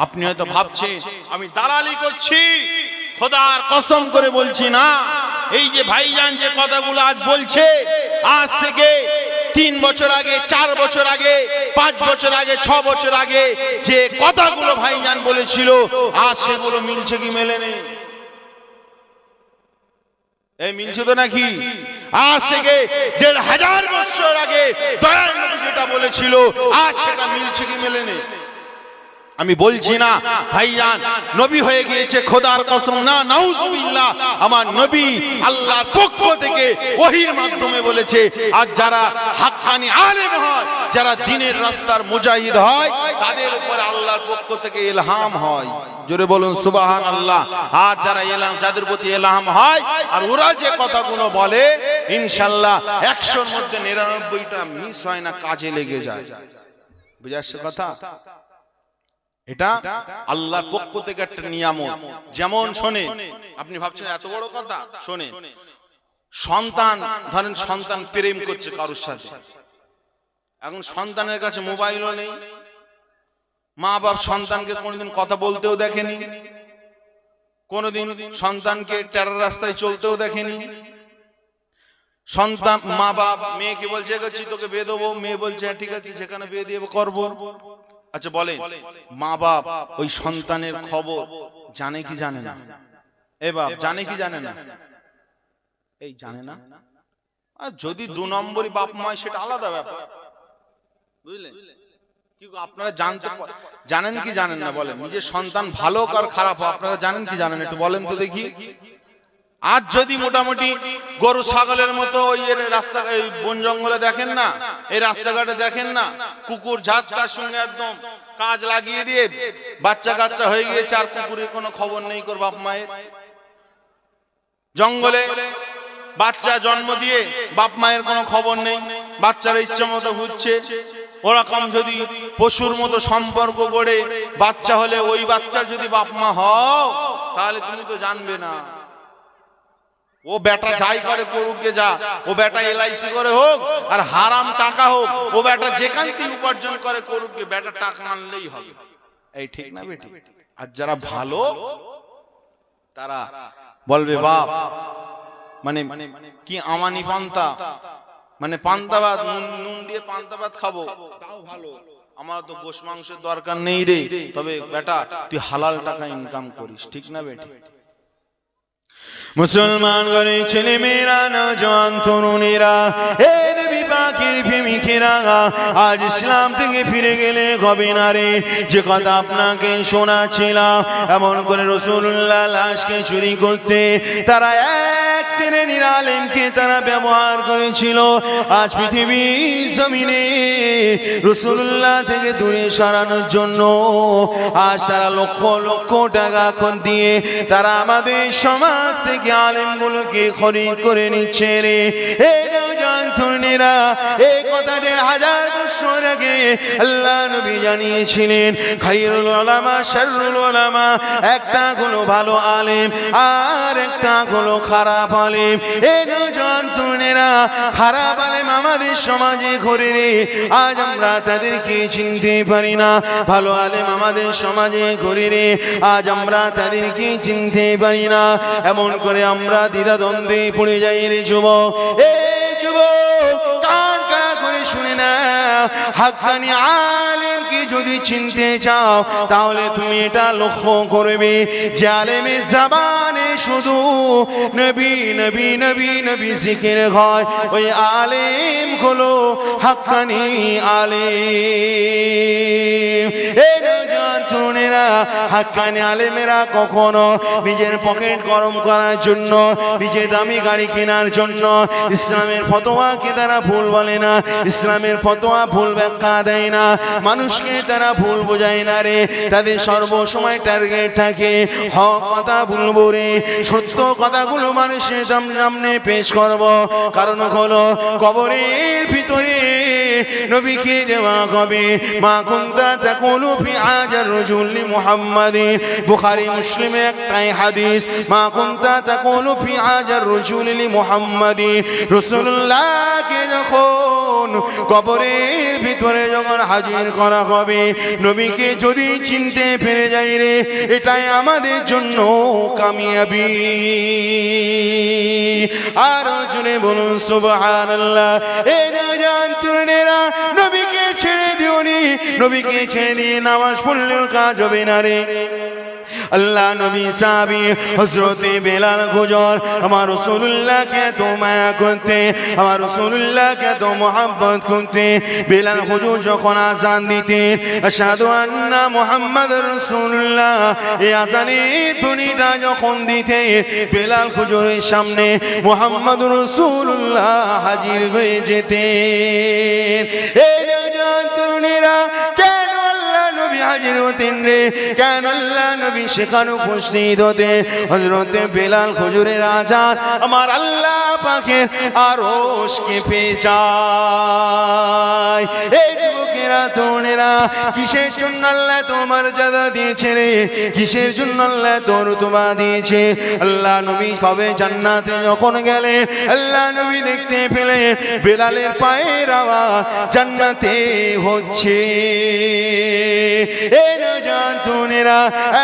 আপনি হয়তো ভাবছেন আমি দালালি করছি। খোদার কসম করে বলছি না এই যে ভাইজান যে কথাগুলো আজ বলছে আজ থেকে তিন বছর আগে চার বছর আগে পাঁচ বছর আগে ছ বছর আগে যে কথাগুলো ভাইজান বলেছিল আজ সেগুলো মিলছে কি মেলে নেই? এই মিলছে তো নাকি? আজ থেকে দেড় হাজার বছর আগে দয়াল নবী যেটা বলেছিল আজ সেটা মিলছে কি মেলে নেই? আমি বলছি না, ভাইজান, নবী হয়ে গিয়েছে খোদার কসম। না, নাউজুবিল্লাহ, আমার নবী আল্লাহর পক্ষ থেকে ওহির মাধ্যমে বলেছে, আর যারা হাক্কানি আলেম হয়, যারা দিনের রাস্তার মুজাহিদ হয়, তাদের উপর আল্লাহর পক্ষ থেকে ইলহাম হয়। জোরে বলুন সুবাহান আল্লাহ আর যারা এলাম যাদের প্রতি এলহাম হয়, আর ওরা যে কথাগুলো বলে ইনশাল্লাহ একশোর মধ্যে নিরানব্বইটা মিস হয় না, কাজে লেগে যায়। বুঝে আসছে কথা? এটা আল্লাহর পক্ষ থেকে একটা নিয়ামত। যেমন শোনে আপনি ভাবছেন এত বড় কথা? শোনে সন্তান ধরেন সন্তান প্রেম করছে কারোর সাথে। এখন সন্তানের কাছে মোবাইলও নেই। মা বাপ সন্তানকে কোনোদিন কথা বলতেও দেখেনি। কোনোদিন সন্তানকে টেরার রাস্তায় চলতেও দেখেনি। সন্তান মা বাপ মেয়েকে বলছে তোকে বিয়ে দেবো। মেয়ে বলছে হ্যাঁ, ঠিক আছে যেখানে বিয়ে দিয়ে করব। আচ্ছা বলেন মা বাপ ওই সন্তানের খবর জানে কি জানে না? এ বাপ জানে কি জানে না? এই জানে না? আর যদি দু নম্বরই বাপ মা সেটা আলাদা ব্যাপার। বুঝলেন? কি আপনারা জানতে জানেন কি জানেন না বলেন? নিজের সন্তান ভালো আর খারাপ হোক আপনারা জানেন কি জানেন? একটু বলেন তো দেখি। আজ যদি মোটামুটি গরু, ছাগলের মতো ওই রাস্তা, এই বন জঙ্গলে দেখেন না, এই রাস্তাঘাটে দেখেন না, কুকুর জাত তার সঙ্গে একদম কাজ লাগিয়ে দিয়ে বাচ্চা কাচ্চা হয়ে গিয়েছে, আর কুকুরের কোনো খবর নেই কর বাপ মায়ের। জঙ্গলে বাচ্চা জন্ম দিয়ে বাপ মায়ের কোনো খবর নেই, বাচ্চারা ইচ্ছে মতো ঘুরছে। ওরকম যদি পশুর মতো সম্পর্ক গড়ে বাচ্চা হলে ওই বাচ্চার যদি বাপ মা হও, তাহলে তুমি তো জানবে না। ও বেটা যাই করে করুককে যা ও বেটা এলআইসি করে হোক আর হারাম টাকা হোক ও বেটা যেখান থেকে উপার্জন করে করুককে বেটা টাকা আনলেই হবে। এই ঠিক না বেটি? আর যারা ভালো তারা বলবে বাপ মানে কি আমানি পান্তা? মানে পান্তা ভাত নুন নুন দিয়ে পান্তা ভাত খাব তাও ভালো। আমার তো গোশ মাংসের দরকার নেই রে। তবে বেটা তুই হালাল টাকা ইনকাম করিস ঠিক না বেটি? মুসলমান ঘরে ছেলে মেয়েরা নজওয়ান তরুণীরা হে নবী পাখির প্রেমিকেরা আজ ইসলাম থেকে ফিরে গেলে কবে না রে? যে কথা আপনাকে শোনাছিলাম এমন করে রসুল্লাহ লাশকে চুরি করতে, তারা এক শ্রেণির আলেমকে তারা ব্যবহার করেছিল। আজ পৃথিবী জমিনে রসুল্লাহ থেকে দূরে সরানোর জন্য আজ তারা লক্ষ লক্ষ টাকা এখন দিয়ে তারা আমাদের সমাজ থেকে আলেমগুলোকে খরিদ করে নিচ্ছে রে। এই নৌজান হাজার বছর আগে আল্লাহ নবী জানিয়েছিলেন, খাইরুল ওলামা, শাররুল ওলামা, একটা হলো ভালো আলেম আর একটা হলো খারাপ আলেম। নৌজান তরুণেরা খারাপ আলেম আমাদের সমাজে ঘুরে রে, আজ আমরা তাদেরকে চিনতে পারি না। ভালো আলেম আমাদের সমাজে ঘুরে রে, আজ আমরা তাদেরকে চিনতে পারি না। এমন করে আমরা দ্বিধা দ্বন্দ্বে পড়ে যাই রে যুব এ না। হাক্কানি আলেম কি যদি চিনতে চাও, তাহলে তুমি এটা লক্ষ্য করবে যে আলেমে জাবানে শুধু নবী নবী নবী নবী জিকির হয়। ওই আলেম হলো হাক্কানি আলেম। এই তরুণেরা হাক্কানি আলেমেরা কখনো নিজের পকেট গরম করার জন্য, নিজের দামি গাড়ি কেনার জন্য ইসলামের ফতোয়াকে তারা ভুল বলে না, ইসলামের ফতোয়া ভুল ব্যাখ্যা দেয় না, মানুষকে তারা ভুল বোঝায় না রে, তাদের সর্বসময় টার্গেট থাকে হ কথা বলব রে সত্য কথাগুলো মানুষের সামনে পেশ করব, কারণ হলো কবরের ভিতরে নবীকে দেওয়া হবে। মা কুন্তা তাকুলু ফি আজার রজুল মুহাম্মাদিন বুখারী, মুসলিমে একটাই হাদিস, মা কুন্তা তাকুলু ফি আজার রজুল মুহাম্মাদিন রাসূলুল্লাহকে যখন কবরের ভিতরে যখন হাজির করা হবে, নবীকে যদি চিনতে পেরে যাই রে, এটাই আমাদের জন্য কামিয়াবি। আরও জুড়ে বলুন, সুবহানাল্লাহ। এ না জান নবীকে ছেড়ে দিওনি নবীকে ছেড়ে দিয়ে নামাজ পড়লেও কাজ হবে না রে। আল্লাহ নবী সাহাবি হজরতে বেলাল গুজর, আমার রসুল্লাহকে তো মায়া করতে, আমার রসুল্লাহকে তো মোহাম্মত করতে, বেলাল হুজুর যখন আজান দিতে, আশহাদু আন্না মুহাম্মদ রসুল্লাহ এই আজানে ধ্বনিটা যখন দিতে, বেলাল হুজুরের সামনে মোহাম্মদ রসুল্লাহ হাজির হয়ে যেতে এই তরুণীরা কেন হাজির হতেন রে। কেন আল্লাহ নবী সেখানে উপস্থিত হতে হজরতে বেলাল খজুরের রাজা, আমার আল্লাহ পাখের আর ওষকে পেয়ে যায়। এই যুবকেরা তরুণেরা কিসের জন্য আল্লাহ তোমার জাদা দিয়েছে রে? কিসের জন্য আল্লাহ তোর তোমা দিয়েছে? আল্লাহ নবী কবে জান্নাতে যখন গেলে, আল্লাহ নবী দেখতে পেলে বেলালের পায়ের আওয়াজ জান্নাতে হচ্ছে। এ না জানতুনেরা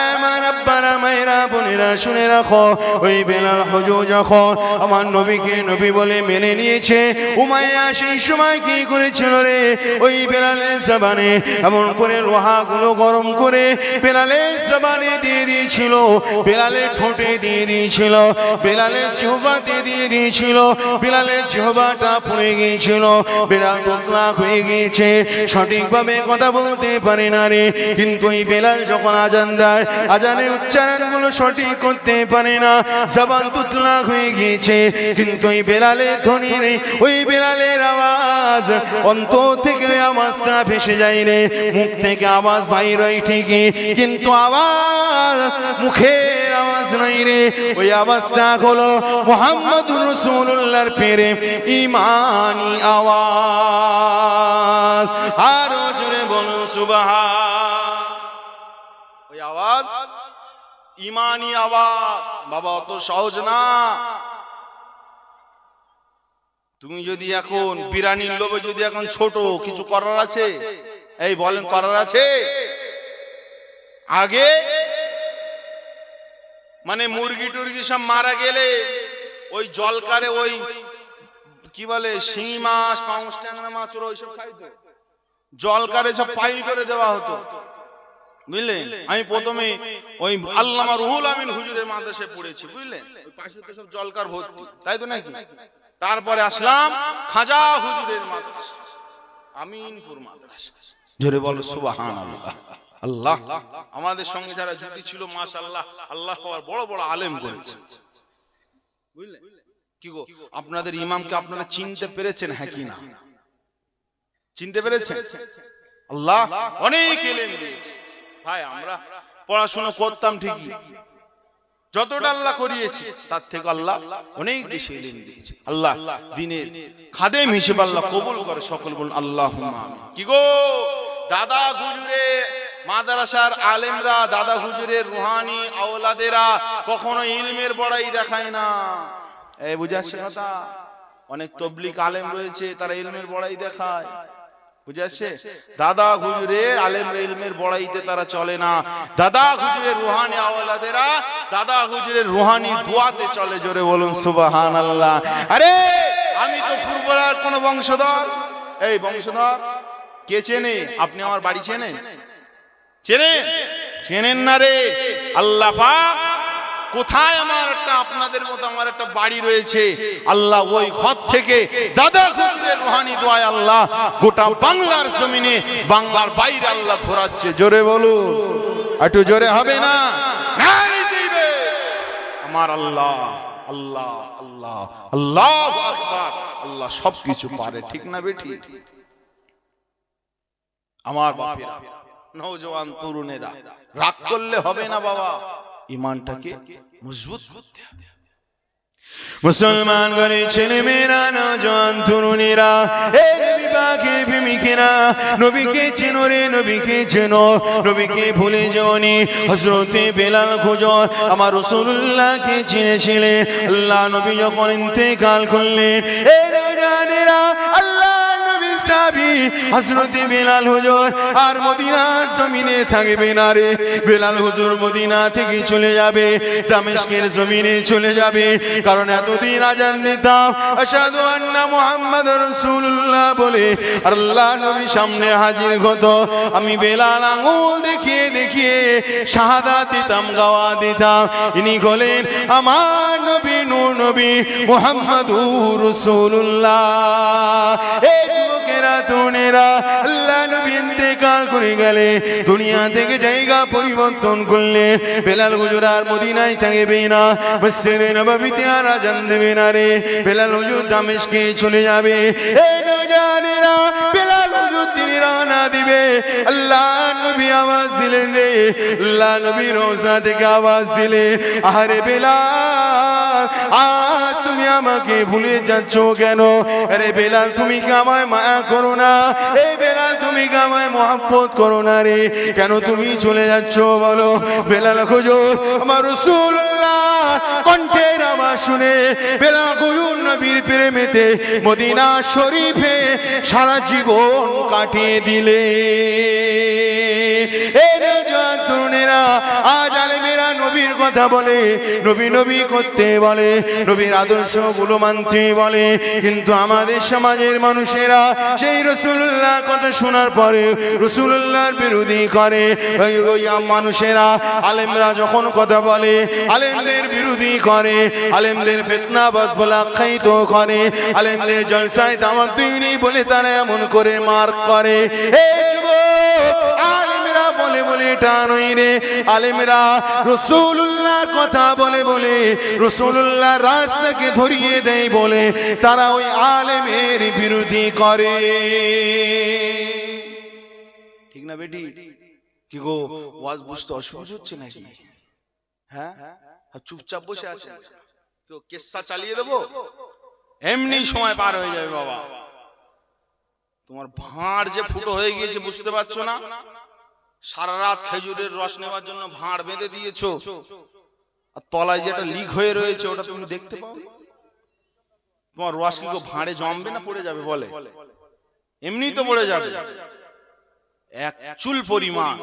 আমার আব্বারা মায়েরা, বোনেরা, শুনে রাখো, ওই বেলাল হজু যখন আমার নবীকে নবী বলে মেনে নিয়েছে, উমাইয়া সেই সময় কি করেছিল রে? ওই বেলালের জবানে, এমন করে লোহাগুলো গরম করে বেলালের জবানে দিয়ে দিয়েছিল বেলালের ঠোঁটে দিয়ে দিয়েছিল বেলালের চেহবাতে দিয়ে দিয়েছিল বেলালের চেহবাটা পড়ে গিয়েছিল বেলাল তোতলা হয়ে গিয়েছে, সঠিকভাবে কথা বলতে পারে না রে, কিন্তু এই বেলাল যখন আজান দেয় আজানের উচ্চারণগুলো সঠিক করতে পারে না, জবান তুতলা হয়ে গিয়েছে, কিন্তু বেলালের ধ্বনি রে, ওই বেলালের আওয়াজ অন্ত থেকে ওই আওয়াজটা ভেসে যায় রে মুখ থেকে আওয়াজ বাইর হয় ঠিকই, কিন্তু আওয়াজ, মুখের আওয়াজ নাই রে। ওই আওয়াজটা হলো মোহাম্মদ রসুল্লাহর ফেরে ইমানি আওয়াজ। আরও জোরে বলুন সুবাহা ওই আওয়াজ ইমানি আওয়াজ। বাবা, অত সহজ না। তুমি যদি এখন বিরানির লোভে যদি এখন ছোট, কিছু করার আছে? এই বলেন, করার আছে? আগে? মানে মুরগি টুরগি সব মারা গেলে ওই জলকারে ওই কি বলে, শিঙি মাছ, পাউস, ট্যাংরা মাছ ওরা ওইসব খাইতো। জলকারে সব পাইল করে দেওয়া হতো। বুঝলেন? আমি প্রথমে ওই আল্লামা রুহুল আমিন হুজুরের মাদ্রাসায় পড়েছি, বুঝলেন? পাশে তো সব জলকার তাই তো নাকি? তারপরে আসলাম খাজা হুজুরের মাদ্রাসা আমিনপুর মাদ্রাসা। জোরে বলো সুবহানাল্লাহ। আল্লাহ আমাদের সঙ্গে যারা জুটি ছিল মাশাআল্লাহ আল্লাহ পাওয়ার বড় বড় আলেম করেছে। বুঝলেন কি গো আপনাদের ইমামকে আপনারা চিনতে পেরেছেন হ্যাঁ কি না? চিনতে পেরেছেন? আল্লাহ অনেক এলেম দিয়েছে। ভাই আমরা পড়াশোনা করতাম ঠিকই। যতটা আল্লাহ করিয়েছে তার থেকে আল্লাহ অনেক বেশি এলেম দিয়েছে। আল্লাহ দিনের খাদেম হিসেবে আল্লাহ কবুল করে সকল বলুন আল্লাহ কি গো? দাদা গুজুরে মাদ্রাসার আলেমরা দাদা হুজুরের রুহানি আওলাদেরা কখনো ইলমের বড়াই দেখায় না। এই বুঝাচ্ছে কথা? অনেক তবলিক আলেম রয়েছে তারা ইলমের বড়াই দেখায়। বুঝাচ্ছে দাদা হুজুরের আলেম ইলমের বড়াইতে তারা চলে না। দাদা হুজুরের রুহানি আওলাদেরা দাদা হুজুরের রুহানি দোয়াতে চলে জোরে বলুন সুবাহান আল্লাহ আরে আমি তো পূর্বরার কোন বংশধর। এই বংশধর কে চেনে? আপনি আমার বাড়ি চেনেন? চেনেন। চেনেন না রে। আল্লাহ পাক কোথায় আমার একটা, আপনাদের মতো আমার একটা বাড়ি রয়েছে? আল্লাহ ওই ঘর থেকে দাদা খুঁজদের রোহানি আল্লাহ গোটা বাংলার জমিনে, বাংলার বাইরে আল্লাহ ঘোরাচ্ছে। জোরে বলুন। একটু জোরে হবে না? আমার আল্লাহ আল্লাহ আল্লাহ আল্লাহ আল্লাহ সবকিছু পারে, ঠিক না বেঠি আমার বাপেরা নৌজওয়ান তরুণেরা, রাগ করলে হবে না বাবা। ইমানটাকে মজবুত করতে হবে। মুসলমান ঘরে ছেলে মেয়েরা নজন তরুণীরা, এ নবী পাকের প্রেমিকেরা, নবীকে চেনো রে, নবীকে চেনো, নবীকে ভুলে যাওনি হজরতে বেলাল খোঁজন আমার রসুল্লাহকে চিনেছিলেন আল্লাহ নবী যখন ইন্তেকাল করলেন, এ নজানেরা সাহাবী হযরতে বেলাল হুজুর, আর মদিনার জমিনে থাকবে না রে। বেলাল হুজুর মদিনা থেকে চলে যাবে, দামেস্কের জমিনে চলে যাবে। কারণ এতদিন আজান দিতাম, আশহাদু আন্না মুহাম্মাদ রাসূলুল্লাহ বলে, আল্লাহ নবী সামনে হাজির হতো। আমি বেলাল আঙুল দেখিয়ে দেখিয়ে শাহাদাত দিতাম, গাওয়া দিতাম। ইনি হলেন আমার নবী, নূর নবী মুহাম্মাদুর রাসূলুল্লাহ। এই আল্লাহ নবী ইন্তেকাল করে গেলে, দুনিয়া থেকে জায়গা পরিবর্তন করলে, বেলাল হুজুর আর মদিনায় থাকবে না, মসজিদে আর না রে। বেলাল হুজুর চলে যাবে। এই বেলাল হুজুর দিবে। আল্লাহ নবী আওয়াজ দিলেন রে। আল্লাহ নবী রোজা থেকে আওয়াজ দিলে আরে বেলাল আজ তুমি আমাকে ভুলে যাচ্ছ কেন? আরে বেলাল, তুমি মায়া করো না? এই বেলাল, তুমি করো না রে? কেন তুমি চলে যাচ্ছ বলো? বেলাল খুঁজো আমার কণ্ঠের আওয়াজ শুনে নবীর প্রেমেতে মদিনা শরীফে সারা জীবন কাটিয়ে দিলে। তরুণেরা আজ নবীর কথা বলে নবী নবী করতে বলে নবীর আদর্শগুলো মানতে বলে। কিন্তু আমাদের সমাজের মানুষেরা সেই রসুল্লাহর কথা শোনার পরে রসুল্লাহর বিরোধী করে। মানুষেরা আলেমরা যখন কথা বলে আলেমদের বিরোধী করে আলেমদের বেতনা বাস বলে আখ্যায়িত করে আলেমদের জলসায় দামাত বলে তারা এমন করে মার করে। এই যুবক, আলেমরা বলে বলে, এটা নই রে। আলেমরা রসুল্লাহর কথা বলে বলে রসুল্লাহ রাস্তাকে ধরিয়ে দেয় বলে, তারা ওই আলেমের বিরোধী করে। ঠিক না বেটি? কি গো, ওয়াজ বুঝতে অসুবিধা হচ্ছে নাকি? হ্যাঁ? চুপচাপ বসে আছে? কেউ কেসা চালিয়ে দেবো? এমনি সময় পার হয়ে যাবে বাবা। তোমার ভাঁড় যে ফুটো হয়ে গিয়েছে, বুঝতে পারছ না? সারা রাত খেজুরের রস নেওয়ার জন্য ভাঁড় বেঁধে দিয়েছ। আর তলায় যেটা লিক হয়ে রয়েছে, ওটা তুমি দেখতে পাও? তোমার রস কি ভাঁড়ে জমবে না পড়ে যাবে বলে? এমনি তো পড়ে যাবে। এক চুল পরিমাণ।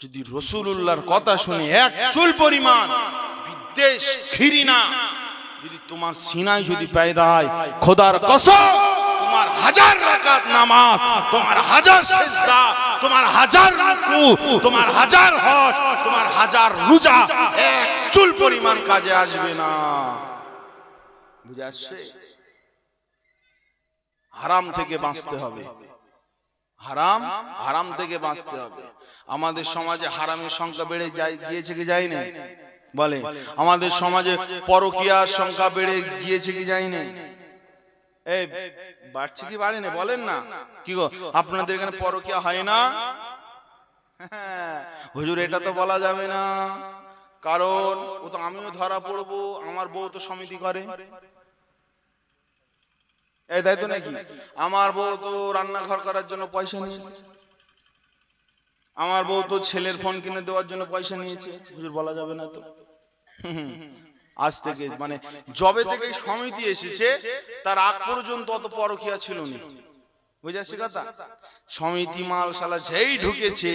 যদি রসুল্লাহর কথা শুনে, এক চুল পরিমাণ। বিদ্বেষ ঘৃণা। যদি তোমার সিনায় যদি পেয়দা হয় খোদার কসম। তোমার হাজার রাকাত নামাজ, তোমার হাজার সেজদা, তোমার হাজার রুকু, তোমার হাজার হজ, তোমার হাজার রোজা, এক চুল পরিমাণ কাজে আসবে না। বুঝে হারাম থেকে বাঁচতে হবে। হারাম হারাম থেকে বাঁচতে হবে। আমাদের সমাজে হারামের সংখ্যা বেড়ে যায়, গিয়েছে কি যায় না বলে, আমাদের সমাজে পরকিয়ার সংখ্যা বেড়ে গিয়েছে কি যায় না এই বাড়ছে কি বাড়ে না বলেন না। কি গো আপনাদের এখানে পরকিয়া হয় না? হ্যাঁ, হুজুর এটা তো বলা যাবে না। কারণ ও তো আমিও ধরা পড়ব আমার বউ তো সমিতি করে। এই তাই তো নাকি? আমার বউ তো রান্নাঘর করার জন্য পয়সা নিয়েছে। আমার বউ তো ছেলের ফোন কিনে দেওয়ার জন্য পয়সা নিয়েছে। হুজুর বলা যাবে না তো? আজ থেকে মানে জবে থেকে সমিতি এসেছে, তার আগ পর্যন্ত অত পরকিয়া ছিল না বুঝে আসছে কথা? সমিতি মাল শালা যেই ঢুকেছে,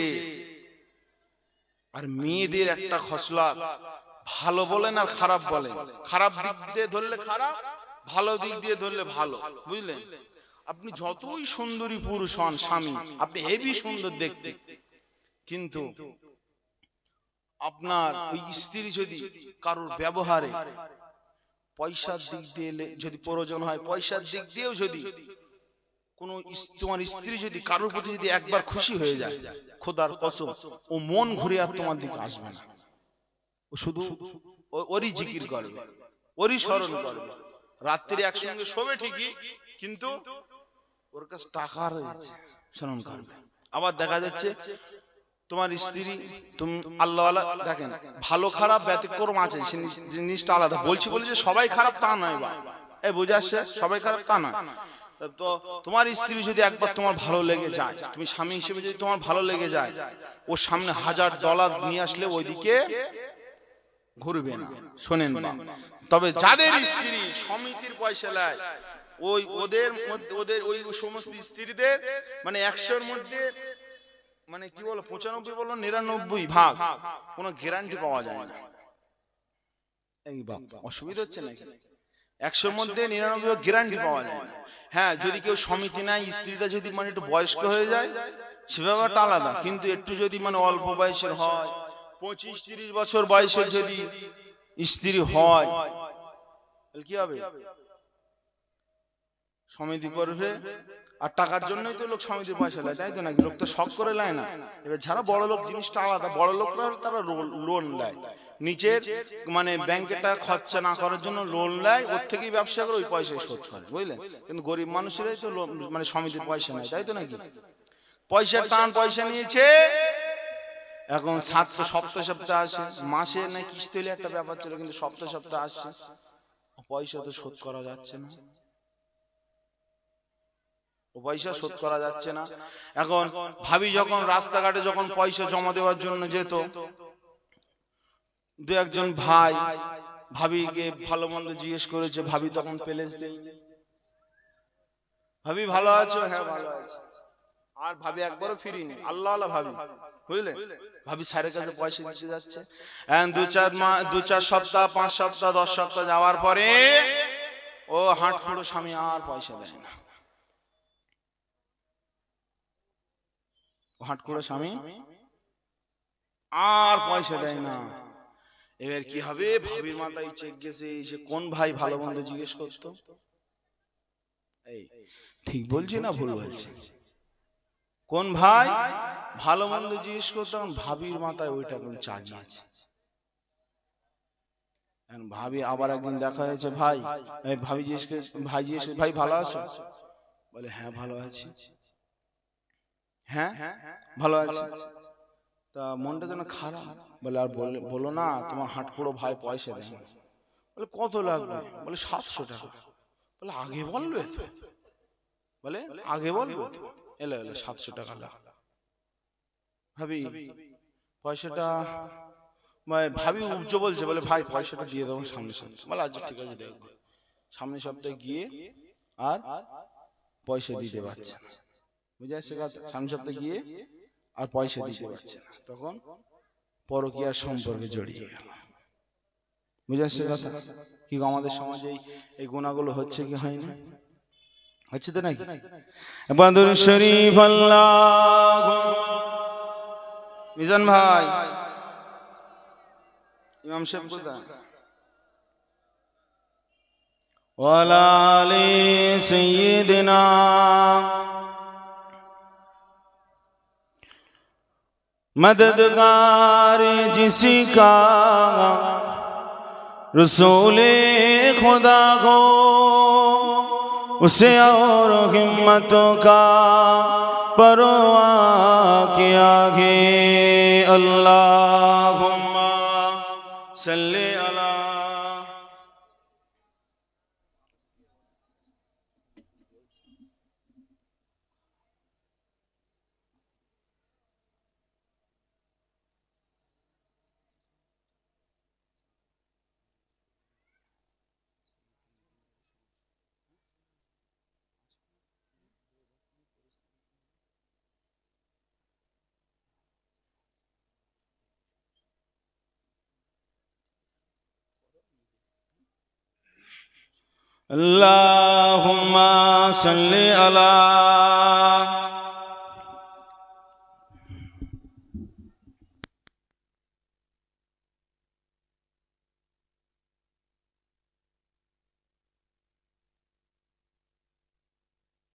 আর মেয়েদের একটা খসলা ভালো বলেন আর খারাপ বলেন। খারাপ দিক দিয়ে ধরলে খারাপ, ভালো দিক দিয়ে ধরলে ভালো, বুঝলেন? আপনি যতই সুন্দরী পুরুষ হন, স্বামী, আপনি হেভি সুন্দর দেখতে। কিন্তু আপনার ওই স্ত্রী যদি কারোর ব্যবহারে পয়সার দিক দিয়ে যদি প্রয়োজন হয় পয়সার দিক দিয়েও যদি কোন তোমার স্ত্রী যদি কারোর প্রতি যদি একবার খুশি হয়ে যায় খোদার কসম ও মন ঘুরে আর তোমার দিকে আসবে না। ও শুধু ওরই জিকির করবে ওরই স্মরণ করবে। রাত্রি একসঙ্গে শোবে ঠিকই কিন্তু ওর কাছে টাকা রয়েছে। স্মরণ করবে। আবার দেখা যাচ্ছে তোমার স্ত্রী, তুমি আল্লাহ দেখেন, ভালো, খারাপ ব্যতিক্রম আছে জিনিসটা আলাদা। বলছি বলে যে সবাই খারাপ তা নয় বা। এই বুঝে আসছে? সবাই খারাপ তা নয়। তো তোমার স্ত্রী যদি একবার তোমার ভালো লেগে যায়, তুমি স্বামী হিসেবে যদি তোমার ভালো লেগে যায় ওর সামনে হাজার ডলার নিয়ে আসলে ওইদিকে ঘুরবে না। শোনেন তবে যাদের স্ত্রী সমিতির পয়সা নেয়, ওই ওদের মধ্যে ওদের ওই সমস্ত স্ত্রীদের মানে একশোর মধ্যে মানে কি বলো পঁচানব্বই বলো নিরানব্বই ভাগ। কোনো গ্যারান্টি পাওয়া যায় না এই বাপ অসুবিধা হচ্ছে নাকি? একশোর মধ্যে নিরানব্বই গ্যারান্টি পাওয়া যায় না হ্যাঁ যদি কেউ সমিতি নেয় স্ত্রীটা যদি মানে একটু বয়স্ক হয়ে যায় সে ব্যাপারটা আলাদা। কিন্তু একটু যদি মানে অল্প বয়সের হয় পঁচিশ তিরিশ বছর বয়সের যদি স্ত্রী হয় তাহলে কি হবে? সমিতি করবে? আর টাকার জন্যই তো লোক সমিতি পয়সা নেয় তাই তো নাকি? লোক তো শখ করে নেয় না। এবার যারা বড় লোক, জিনিসটা আলাদা। বড় লোকরা তারা লোন নেয় নিচের মানে ব্যাংকে টাকা খরচা না করার জন্য লোন নেয় ওর থেকেই ব্যবসা করে ওই পয়সায় শোধ করে, বুঝলেন? কিন্তু গরিব মানুষেরাই তো মানে সমিতির পয়সা নেয়, তাই তো নাকি? পয়সা টান পয়সা নিয়েছে। এখন সাত তো সপ্তাহ সপ্তাহ আসে, মাসে না কিস্তি হলে একটা ব্যাপার ছিল, কিন্তু সপ্তাহ সপ্তাহ আসছে। পয়সা তো শোধ করা যাচ্ছে না। পয়সা শোধ করা যাচ্ছে না। এখন ভাবি যখন রাস্তাঘাটে যখন পয়সা জমা দেওয়ার জন্য যেত দু একজন ভাই ভাবিকে ভালো মন্দ জিজ্ঞেস করেছে ভাবি তখন প্যালেস দেয় ভাবি ভালো আছো? হ্যাঁ ভালো আছি। আর ভাবি একবারও ফিরিনি। আল্লাহ আল্লাহ ভাবি। বুঝলে? ভাবি স্যারের কাছে পয়সা দিতে যাচ্ছে। দু চার মাস দু চার সপ্তাহ পাঁচ সপ্তাহ দশ সপ্তাহ যাওয়ার পরে ও হাট ফুড়ো স্বামী আর পয়সা দেয় না। হাট করে স্বামী আর পয়সা দেয় না। এবার কি হবে? ভাবির মাথায় চেক গেছে সে কোন ভাই ভালো মন্দ জিজ্ঞেস করতো? এই ঠিক বলছি না ভুল বলছি কোন ভাই ভালো মন্দ জিজ্ঞেস করতো? তখন ভাবির মাথায় ওইটা কোন চাগিয়েছে এখন ভাবি আবার একদিন দেখা হয়েছে ভাই। ভাবি জিজ্ঞেস ভাই জিজ্ঞেস ভাই ভালো আছো? বলে হ্যাঁ ভালো আছি। হ্যাঁ? ভালো আছি। তা মনটা যেন খারাপ। বলে আর বলে- না তোমার হাট পুরো ভাই পয়সা দেয় বলে কত লাগবে? বলে সাতশো টাকা। বলে আগে বলবে তো। বলে আগে বলবে এলো এলো সাতশো টাকা লাগবে ভাবি পয়সাটা মানে ভাবি উজ্জ্ব বলছে বলে ভাই পয়সাটা দিয়ে দেবো সামনে সপ্তাহে। বলে আচ্ছা ঠিক আছে দেখব। সামনে সপ্তাহে গিয়ে আর পয়সা দিতে পারছে না। বুঝে সপ্তাহে গিয়ে আর পয়সা দিতে পারছে না। তখন পরকীয়ার সম্পর্কে জড়িয়ে গেল। বুঝে আসছে কথা কি আমাদের সমাজে এই এই গুণাগুলো হচ্ছে কি হয় না? হচ্ছে তো নাকি? বাদুর শরীফ আল্লাহ মিজান ভাই। ইমাম সাহেব কোথায়? ওয়ালা আলি সাইয়্যিদিনা مددگار جس کا رسول خدا ہو اسے اور ہمتوں کا پرواہ کیا گے اللہ۔ اللهم صل على